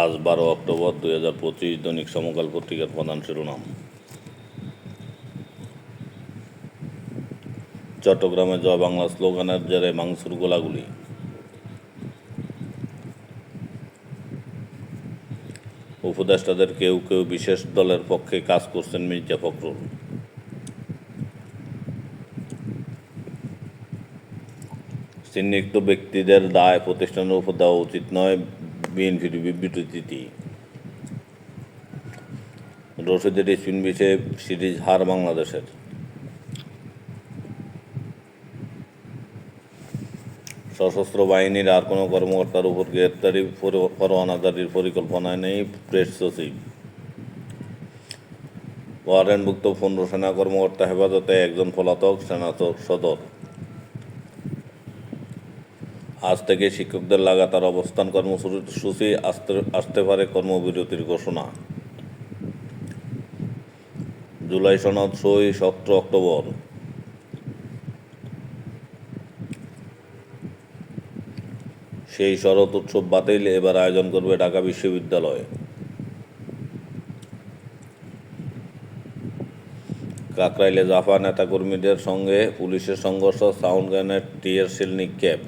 আজ বারো অক্টোবর দুই হাজার পঁচিশ দৈনিক সমকাল পত্রিকার প্রধান শিরোনাম। চট্টগ্রামে জয় বাংলা স্লোগানের জেরে মাংসুর গোলাগুলি। উপদেষ্টাদের কেউ কেউ বিশেষ দলের পক্ষে কাজ করছেন মির্জা ফখরুল। চিহ্নিত ব্যক্তিদের দায় প্রতিষ্ঠানের উপর দেওয়া উচিত নয় বিএনপির বিবৃতিটি রশিদের স্পিন বিচে সিরিজ হার বাংলাদেশের। সশস্ত্র বাহিনীর আর কোনো কর্মকর্তার উপর গ্রেপ্তারি পর- পরোয়ানা জারির পরিকল্পনায় নেই প্রেস সচিব। ওয়ারেন্টভুক্ত পনেরো সেনা কর্মকর্তা হেফাজতে একজন পলাতক সেনা সদর। আজ থেকে শিক্ষকদের লাগাতার অবস্থান কর্মসূচি আসতে আসতে পারে কর্মবিরতির ঘোষণা। জুলাই সনদ সই সতেরো অক্টোবর। সেই শরৎ উৎসব বাতিল, এবার আয়োজন করবে ঢাকা বিশ্ববিদ্যালয়। কাকরাইলে জাফা নেতাকর্মীদের সঙ্গে পুলিশের সংঘর্ষ, সাউন্ড গ্রেনেড, টিয়ার শিল নিক্ষেপ।